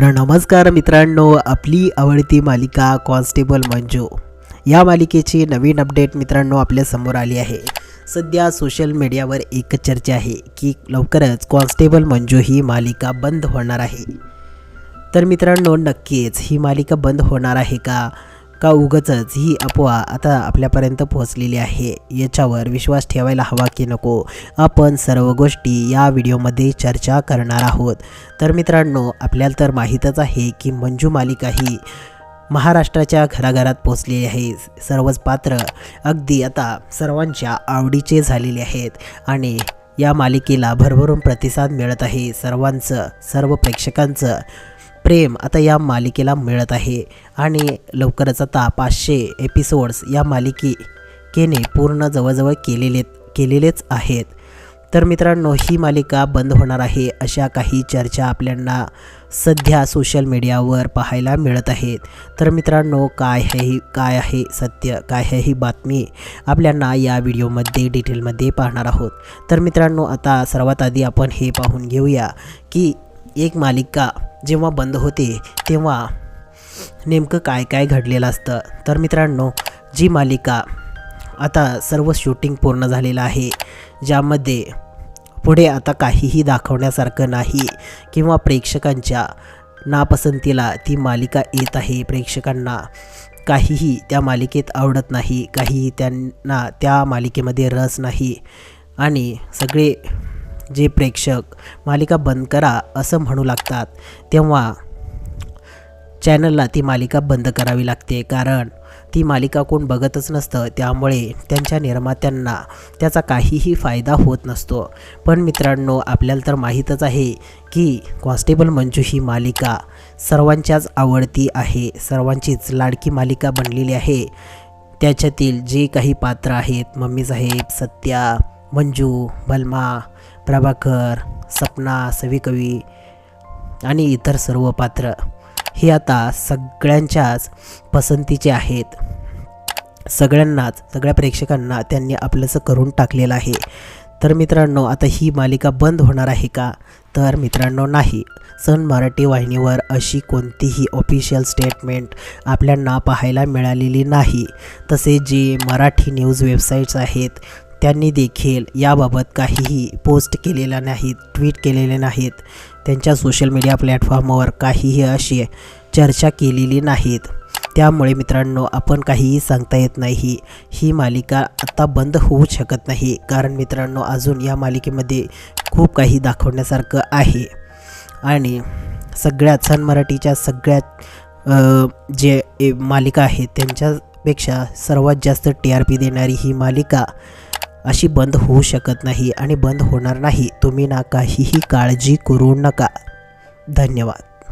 तर नमस्कार मित्रांनो आपली आवडती मालिका कॉन्स्टेबल मंजू. या मालिकेची नवीन अपडेट मित्रांनो आपल्यासमोर आली आहे. सध्या सोशल मीडियावर एक चर्चा आहे की लवकरच कॉन्स्टेबल मंजू ही मालिका बंद होणार आहे. तर मित्रांनो नक्कीच ही मालिका बंद होणार आहे का? का उगचच ही अफवा आता आपल्यापर्यंत पोहोचलेली आहे. याच्यावर विश्वास ठेवायला हवा की नको आपण सर्व गोष्टी या व्हिडिओमध्ये चर्चा करणार आहोत. तर मित्रांनो आपल्याला तर माहीतच आहे की मंजू मालिका ही महाराष्ट्राच्या घराघरात पोचलेली आहे. सर्वच पात्र अगदी आता सर्वांच्या आवडीचे झालेले आहेत आणि या मालिकेला भरभरून प्रतिसाद मिळत आहे. सर्वांचं सर्व प्रेक्षकांचं प्रेम आता या मालिकेला मिळत आहे. आणि लवकरच आता पाचशे एपिसोड्स या मालिकेने पूर्ण जवळजवळ केलेले केलेलेच आहेत. तर मित्रांनो ही मालिका बंद होणार आहे अशा काही चर्चा आपल्याला सध्या सोशल मीडियावर पाहायला मिळत आहेत. तर मित्रांनो काय आहे ही काय आहे सत्य? काय आहे ही बातमी आपल्याला या व्हिडिओमध्ये डिटेलमध्ये पाहणार आहोत. तर मित्रांनो आता सर्वात आधी आपण हे पाहून घेऊया की एक मालिका जेव्हा बंद होते तेव्हा नेमकं काय काय घडलेलं असतं? तर मित्रांनो जी मालिका आता सर्व शूटिंग पूर्ण झालेलं आहे ज्यामध्ये पुढे आता काहीही दाखवण्यासारखं नाही किंवा प्रेक्षकांच्या नापसंतीला ती मालिका येत आहे. प्रेक्षकांना काहीही त्या मालिकेत आवडत नाही काहीही त्यांना त्या मालिकेमध्ये रस नाही. आणि सगळे जे प्रेक्षक मालिका बंद करा असं म्हणू लागतात तेव्हा चॅनलला ती मालिका बंद करावी लागते. कारण ती मालिका कोण बघतच नसतं त्यामुळे त्यांच्या निर्मात्यांना त्याचा काहीही फायदा होत नसतो. पण मित्रांनो आपल्याला तर माहीतच आहे की कॉन्स्टेबल मंजू ही मालिका सर्वांच्याच आवडती आहे सर्वांचीच लाडकी मालिका बनलेली आहे. त्याच्यातील जे काही पात्र आहेत मम्मी साहेब सत्या मंजू भलमा प्रभाकर सपना सविकवी आणि इतर सर्व पात्र हे आता सगळ्यांच्याच पसंतीचे आहेत. सगळ्यांनाच सगळ्या प्रेक्षकांना त्यांनी आपलंसं करून टाकलेलं आहे. तर मित्रांनो आता ही मालिका बंद होणार आहे का? तर मित्रांनो नाही. सन मराठी वाहिनीवर अशी कोणतीही ऑफिशियल स्टेटमेंट आपल्यांना पाहायला मिळालेली नाही. तसे जे मराठी न्यूज वेबसाईट्स आहेत त्यांनी देखील याबाबत काहीही पोस्ट केलेल्या नाहीत ट्विट केलेले नाहीत. त्यांच्या सोशल मीडिया प्लॅटफॉर्मवर काहीही अशी चर्चा केलेली नाहीत. त्यामुळे मित्रांनो आपण काहीही सांगता येत नाही. ही मालिका आता बंद होऊ शकत नाही कारण मित्रांनो अजून या मालिकेमध्ये खूप काही दाखवण्यासारखं आहे. आणि सगळ्यात सन मराठीच्या सगळ्यात जे ए- मालिका आहेत त्यांच्यापेक्षा सर्वात जास्त टी आर पी देणारी ही मालिका अशी बंद होऊ शकत नाही आणि बंद होणार नाही. तुम्ही ना काहीही काळजी करू नका. धन्यवाद.